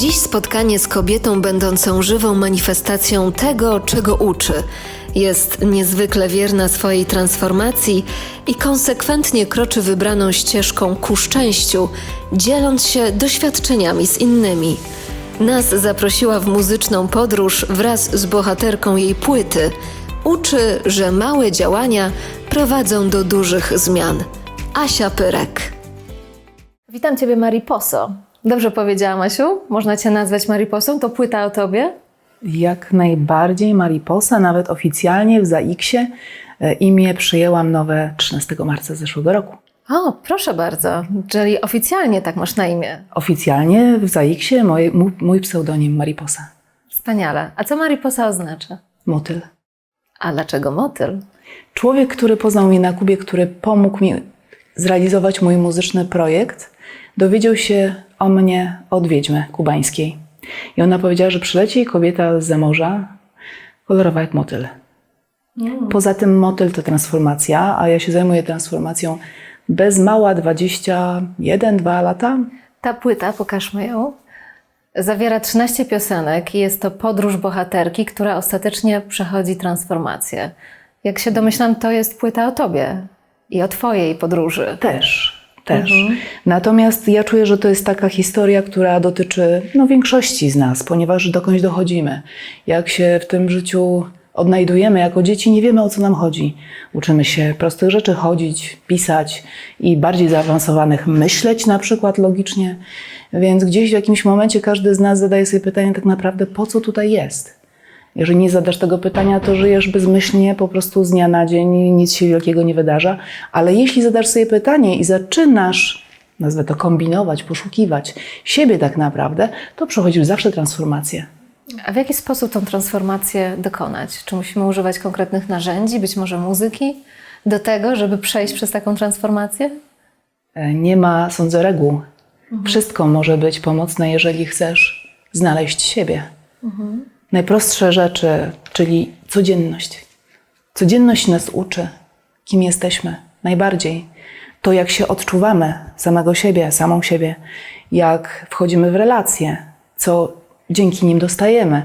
Dziś spotkanie z kobietą będącą żywą manifestacją tego, czego uczy. Jest niezwykle wierna swojej transformacji i konsekwentnie kroczy wybraną ścieżką ku szczęściu, dzieląc się doświadczeniami z innymi. Nas zaprosiła w muzyczną podróż wraz z bohaterką jej płyty. Uczy, że małe działania prowadzą do dużych zmian. Asia Pyrek. Witam Ciebie Mariposo. Dobrze powiedziałam, Asiu? Można Cię nazwać Mariposą? To płyta o Tobie? Jak najbardziej Mariposa, nawet oficjalnie w ZAX-ie e, imię przyjęłam nowe 13 marca zeszłego roku. O, proszę bardzo. Czyli oficjalnie tak masz na imię. Oficjalnie w mój, mój, mój pseudonim Mariposa. Wspaniale. A co Mariposa oznacza? Motyl. A dlaczego motyl? Człowiek, który poznał mnie na Kubie, który pomógł mi zrealizować mój muzyczny projekt, dowiedział się o mnie od wiedźmy kubańskiej. I ona powiedziała, że przyleci kobieta z morza, kolorowa jak motyl. Poza tym motyl to transformacja, a ja się zajmuję transformacją bez mała 21-2 lata. Ta płyta, pokażmy ją, zawiera 13 piosenek i jest to podróż bohaterki, która ostatecznie przechodzi transformację. Jak się domyślam, to jest płyta o Tobie i o Twojej podróży. Też, też. Natomiast ja czuję, że to jest taka historia, która dotyczy no, większości z nas, ponieważ dokądś dochodzimy. Jak się w tym życiu odnajdujemy jako dzieci, nie wiemy o co nam chodzi. Uczymy się prostych rzeczy chodzić, pisać i bardziej zaawansowanych myśleć na przykład logicznie. Więc gdzieś w jakimś momencie każdy z nas zadaje sobie pytanie tak naprawdę, po co tutaj jest? Jeżeli nie zadasz tego pytania, to żyjesz bezmyślnie, po prostu z dnia na dzień, nic się wielkiego nie wydarza. Ale jeśli zadasz sobie pytanie i zaczynasz, nazwę to kombinować, poszukiwać siebie tak naprawdę, to przechodzisz zawsze transformację. A w jaki sposób tą transformację dokonać? Czy musimy używać konkretnych narzędzi, być może muzyki, do tego, żeby przejść przez taką transformację? E, Nie ma, sądzę, reguł. Wszystko może być pomocne, jeżeli chcesz znaleźć siebie. Najprostsze rzeczy, czyli codzienność. Codzienność nas uczy, kim jesteśmy najbardziej. To, jak się odczuwamy samego siebie, samą siebie, jak wchodzimy w relacje, co dzięki nim dostajemy.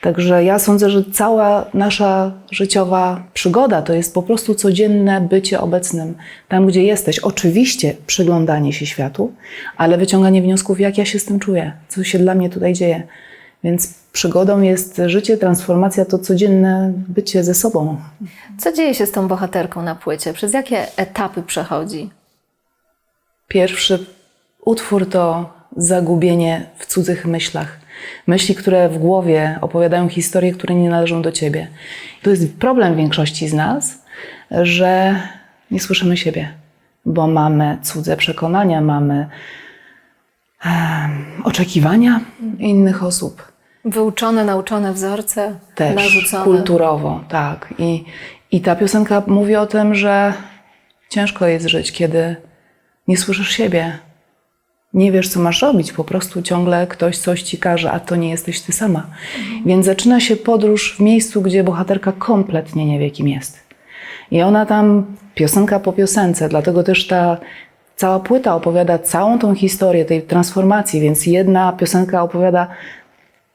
Także ja sądzę, że cała nasza życiowa przygoda to jest po prostu codzienne bycie obecnym tam, gdzie jesteś. Oczywiście przyglądanie się światu, ale wyciąganie wniosków, jak ja się z tym czuję, co się dla mnie tutaj dzieje. Więc przygodą jest życie, transformacja to codzienne bycie ze sobą. Co dzieje się z tą bohaterką na płycie? Przez jakie etapy przechodzi? Pierwszy utwór to zagubienie w cudzych myślach. Myśli, które w głowie opowiadają historie, które nie należą do ciebie. To jest problem większości z nas, że nie słyszymy siebie, bo mamy cudze przekonania, mamy oczekiwania innych osób. Wyuczone, nauczone wzorce, Też narzucone. kulturowo, tak. I, I ta piosenka mówi o tym, że ciężko jest żyć, kiedy nie słyszysz siebie. Nie wiesz, co masz robić, po prostu ciągle ktoś coś ci każe, a to nie jesteś ty sama. Więc zaczyna się podróż w miejscu, gdzie bohaterka kompletnie nie wie, kim jest. I ona tam, piosenka po piosence, dlatego też ta cała płyta opowiada całą tą historię tej transformacji, więc jedna piosenka opowiada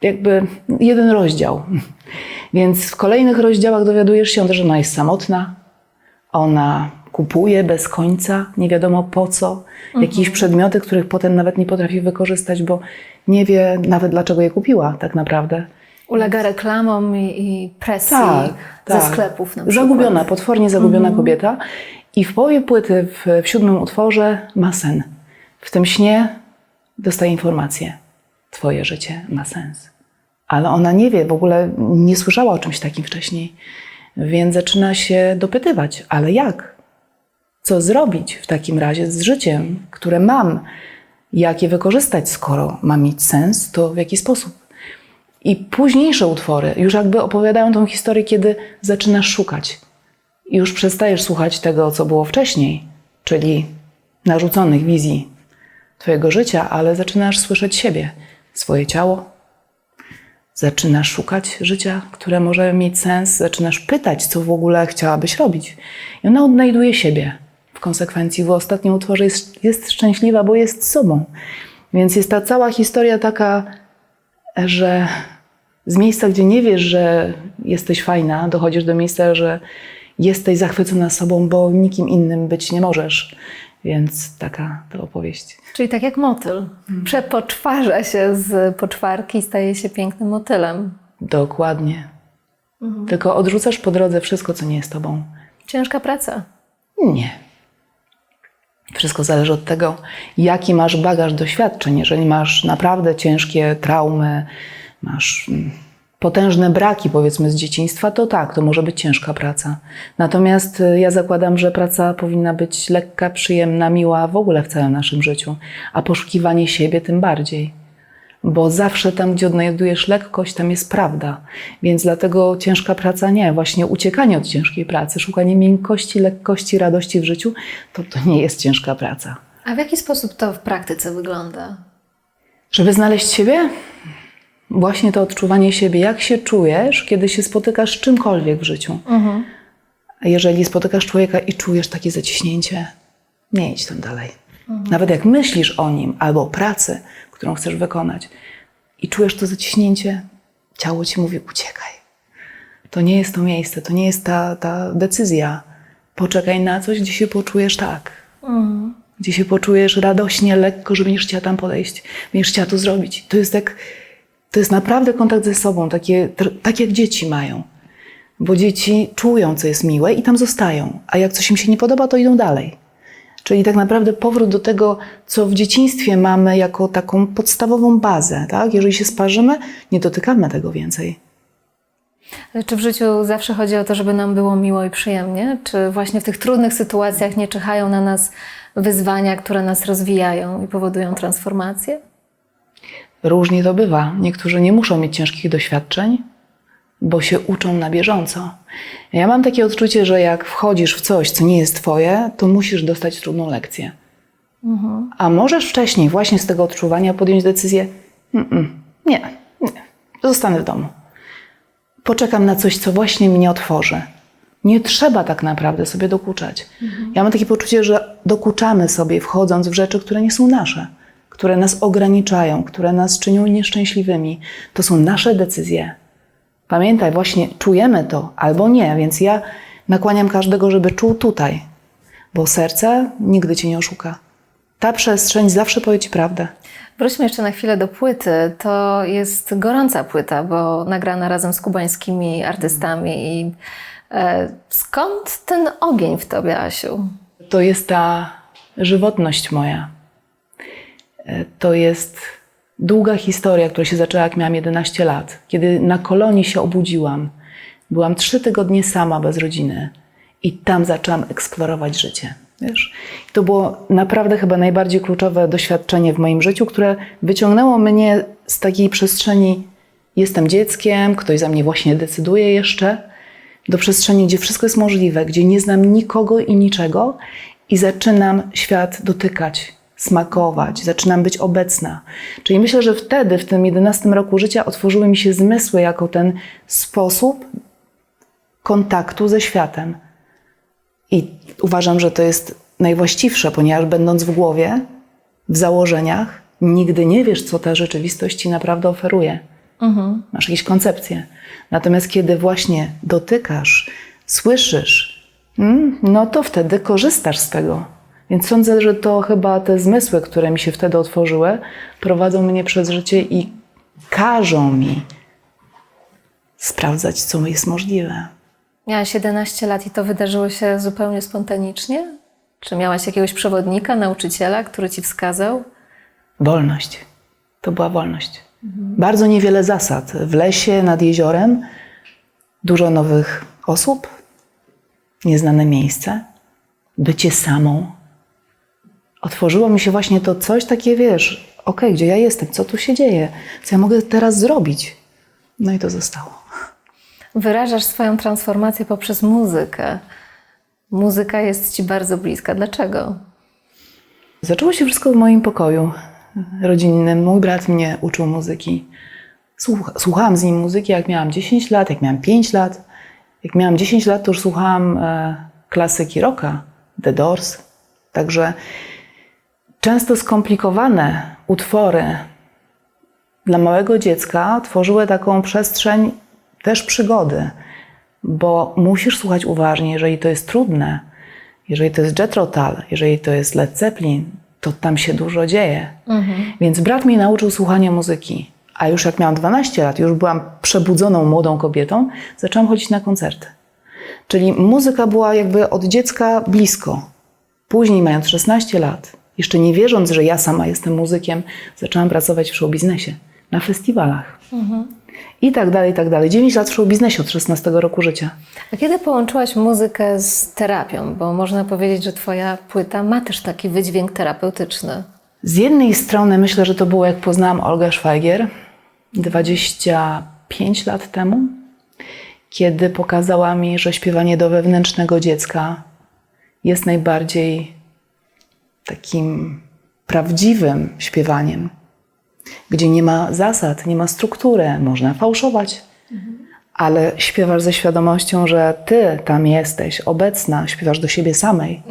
jakby jeden rozdział. Więc w kolejnych rozdziałach dowiadujesz się, że ona jest samotna, ona kupuje bez końca, nie wiadomo po co, jakieś przedmioty, których potem nawet nie potrafi wykorzystać, bo nie wie nawet dlaczego je kupiła tak naprawdę. Ulega reklamom i, i presji Tak, ze tak. sklepów na przykład. Zagubiona, potwornie zagubiona kobieta. I w połowie płyty, w, w siódmym utworze, ma sen. W tym śnie dostaje informację: Twoje życie ma sens. Ale ona nie wie, w ogóle nie słyszała o czymś takim wcześniej. Więc zaczyna się dopytywać: Ale jak? Co zrobić w takim razie z życiem, które mam? Jak je wykorzystać, skoro ma mieć sens, to w jaki sposób? I późniejsze utwory już jakby opowiadają tą historię, kiedy zaczynasz szukać. Już przestajesz słuchać tego, co było wcześniej, czyli narzuconych wizji Twojego życia, ale zaczynasz słyszeć siebie, swoje ciało. Zaczynasz szukać życia, które może mieć sens, zaczynasz pytać, co w ogóle chciałabyś robić. I ona odnajduje siebie. W konsekwencji w ostatnim utworze jest, jest szczęśliwa, bo jest sobą. Więc jest ta cała historia taka że z miejsca, gdzie nie wiesz, że jesteś fajna, dochodzisz do miejsca, że jesteś zachwycona sobą, bo nikim innym być nie możesz. Więc taka to opowieść. Czyli tak jak motyl. Przepoczwarza się z poczwarki i staje się pięknym motylem. Dokładnie. Tylko odrzucasz po drodze wszystko, co nie jest tobą. Ciężka praca. Nie. Wszystko zależy od tego, jaki masz bagaż doświadczeń. Jeżeli masz naprawdę ciężkie traumy, masz mm, potężne braki, powiedzmy, z dzieciństwa, to tak, to może być ciężka praca. Natomiast y, ja zakładam, że praca powinna być lekka, przyjemna, miła w ogóle w całym naszym życiu, a poszukiwanie siebie tym bardziej. Bo zawsze tam, gdzie odnajdujesz lekkość, tam jest prawda. Więc dlatego ciężka praca nie, właśnie uciekanie od ciężkiej pracy, szukanie miękkości, lekkości, radości w życiu, to to nie jest ciężka praca. A w jaki sposób to w praktyce wygląda? Żeby znaleźć siebie, właśnie to odczuwanie siebie, jak się czujesz, kiedy się spotykasz z czymkolwiek w życiu. A jeżeli spotykasz człowieka i czujesz takie zaciśnięcie, nie idź tam dalej. Nawet jak myślisz o nim albo o pracy, którą chcesz wykonać i czujesz to zaciśnięcie, ciało ci mówi uciekaj. To nie jest to miejsce, to nie jest ta, ta decyzja. Poczekaj na coś, gdzie się poczujesz tak. Gdzie się poczujesz radośnie, lekko, że będziesz chciała tam podejść, będziesz chciała to zrobić. To jest tak, to jest naprawdę kontakt ze sobą, takie, tak jak dzieci mają. Bo dzieci czują, co jest miłe i tam zostają. A jak coś im się nie podoba, to idą dalej. Czyli tak naprawdę powrót do tego, co w dzieciństwie mamy jako taką podstawową bazę. Tak? Jeżeli się sparzymy, nie dotykamy tego więcej. Czy w życiu zawsze chodzi o to, żeby nam było miło i przyjemnie? Czy właśnie w tych trudnych sytuacjach nie czyhają na nas wyzwania, które nas rozwijają i powodują transformację? Różnie to bywa. Niektórzy nie muszą mieć ciężkich doświadczeń, bo się uczą na bieżąco. Ja mam takie odczucie, że jak wchodzisz w coś, co nie jest twoje, to musisz dostać trudną lekcję. A możesz wcześniej, właśnie z tego odczuwania, podjąć decyzję: "Mm-mm, nie, nie, zostanę w domu. Poczekam na coś, co właśnie mnie otworzy. Nie trzeba tak naprawdę sobie dokuczać. Ja mam takie poczucie, że dokuczamy sobie, wchodząc w rzeczy, które nie są nasze, które nas ograniczają, które nas czynią nieszczęśliwymi. To są nasze decyzje. Pamiętaj, właśnie czujemy to albo nie, więc ja nakłaniam każdego, żeby czuł tutaj, bo serce nigdy cię nie oszuka. Ta przestrzeń zawsze powie ci prawdę. Wróćmy jeszcze na chwilę do płyty. To jest gorąca płyta, bo nagrana razem z kubańskimi artystami. I, e, skąd ten ogień w tobie, Asiu? To jest ta żywotność moja. To jest długa historia, która się zaczęła, jak miałam 11 lat. Kiedy na kolonii się obudziłam, byłam trzy tygodnie sama bez rodziny i tam zaczęłam eksplorować życie. Wiesz? To było naprawdę chyba najbardziej kluczowe doświadczenie w moim życiu, które wyciągnęło mnie z takiej przestrzeni jestem dzieckiem, ktoś za mnie właśnie decyduje jeszcze, do przestrzeni, gdzie wszystko jest możliwe, gdzie nie znam nikogo i niczego i zaczynam świat dotykać, smakować, zaczynam być obecna. Czyli myślę, że wtedy, w tym 11 roku życia, otworzyły mi się zmysły jako ten sposób kontaktu ze światem. I uważam, że to jest najwłaściwsze, ponieważ będąc w głowie, w założeniach, nigdy nie wiesz, co ta rzeczywistość ci naprawdę oferuje. Masz jakieś koncepcje. Natomiast kiedy właśnie dotykasz, słyszysz, mm, no to wtedy korzystasz z tego. Więc sądzę, że to chyba te zmysły, które mi się wtedy otworzyły, prowadzą mnie przez życie i każą mi sprawdzać, co jest możliwe. Miałaś 11 lat i to wydarzyło się zupełnie spontanicznie? Czy miałaś jakiegoś przewodnika, nauczyciela, który ci wskazał? Wolność. To była wolność. Bardzo niewiele zasad. W lesie, nad jeziorem, dużo nowych osób, nieznane miejsce, bycie samą. Otworzyło mi się właśnie to coś takie, wiesz, okej, gdzie ja jestem, co tu się dzieje, co ja mogę teraz zrobić. No i to zostało. Wyrażasz swoją transformację poprzez muzykę. Muzyka jest ci bardzo bliska. Dlaczego? Zaczęło się wszystko w moim pokoju rodzinnym. Mój brat mnie uczył muzyki. Słucha, słuchałam z nim muzyki, jak miałam 10 lat, jak miałam 5 lat. Jak miałam 10 lat, to już słuchałam e, klasyki rocka, The Doors. Także często skomplikowane utwory dla małego dziecka tworzyły taką przestrzeń też przygody, bo musisz słuchać uważnie, jeżeli to jest trudne, jeżeli to jest Jethro Tull, jeżeli to jest Led Zeppelin, to tam się dużo dzieje. Więc brat mnie nauczył słuchania muzyki, a już jak miałam 12 lat, już byłam przebudzoną młodą kobietą, zaczęłam chodzić na koncerty. Czyli muzyka była jakby od dziecka blisko. Później, mając 16 lat, jeszcze nie wierząc, że ja sama jestem muzykiem, zaczęłam pracować w showbiznesie, na festiwalach. I tak dalej, i tak dalej. 9 lat w showbiznesie od 16 roku życia. A kiedy połączyłaś muzykę z terapią? Bo można powiedzieć, że Twoja płyta ma też taki wydźwięk terapeutyczny. Z jednej strony myślę, że to było jak poznałam Olgę Szwajgier 25 lat temu, kiedy pokazała mi, że śpiewanie do wewnętrznego dziecka jest najbardziej takim prawdziwym śpiewaniem, gdzie nie ma zasad, nie ma struktury, można fałszować, ale śpiewasz ze świadomością, że ty tam jesteś, obecna, śpiewasz do siebie samej.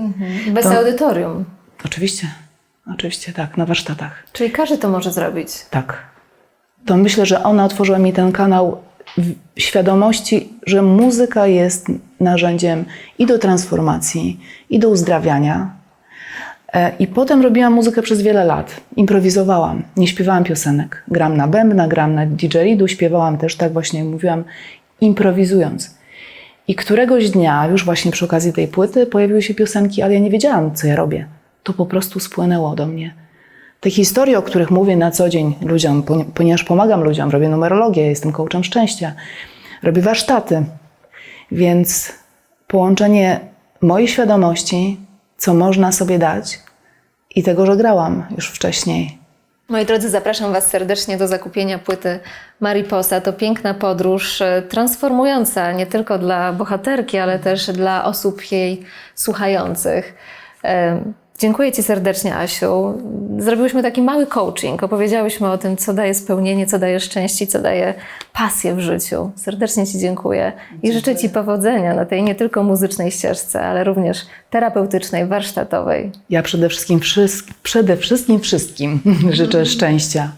Bez To- audytorium. Oczywiście, oczywiście tak, na warsztatach. Czyli każdy to może zrobić. Tak. To myślę, że ona otworzyła mi ten kanał świadomości, że muzyka jest narzędziem i do transformacji, i do uzdrawiania. E, I potem robiłam muzykę przez wiele lat. Improwizowałam. Nie śpiewałam piosenek. Gram na bębna, gram na didgeridu, śpiewałam też, tak właśnie mówiłam, improwizując. I któregoś dnia, już właśnie przy okazji tej płyty, pojawiły się piosenki, ale ja nie wiedziałam, co ja robię. To po prostu spłynęło do mnie. Te historie, o których mówię na co dzień ludziom, poni- ponieważ pomagam ludziom, robię numerologię, jestem coachem szczęścia, robię warsztaty. Więc połączenie mojej świadomości, co można sobie dać i tego, że grałam już wcześniej. Moi drodzy, zapraszam Was serdecznie do zakupienia płyty Mariposa. To piękna podróż, e, transformująca nie tylko dla bohaterki, ale też dla osób jej słuchających. Dziękuję Ci serdecznie, Asiu. Zrobiłyśmy taki mały coaching. Opowiedziałyśmy o tym, co daje spełnienie, co daje szczęście, co daje pasję w życiu. Serdecznie Ci dziękuję i życzę Ci powodzenia na tej nie tylko muzycznej ścieżce, ale również terapeutycznej, warsztatowej. Ja przede wszystkim, wszyst- przede wszystkim wszystkim życzę szczęścia,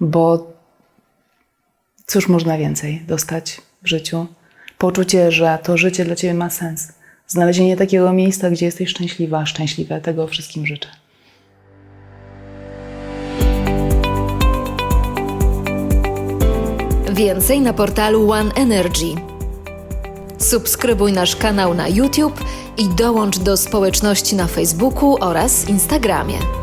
bo cóż można więcej dostać w życiu? Poczucie, że to życie dla Ciebie ma sens. Znalezienie takiego miejsca, gdzie jesteś szczęśliwa, szczęśliwe. Tego wszystkim życzę. Więcej na portalu One Energy. Subskrybuj nasz kanał na YouTube i dołącz do społeczności na Facebooku oraz Instagramie.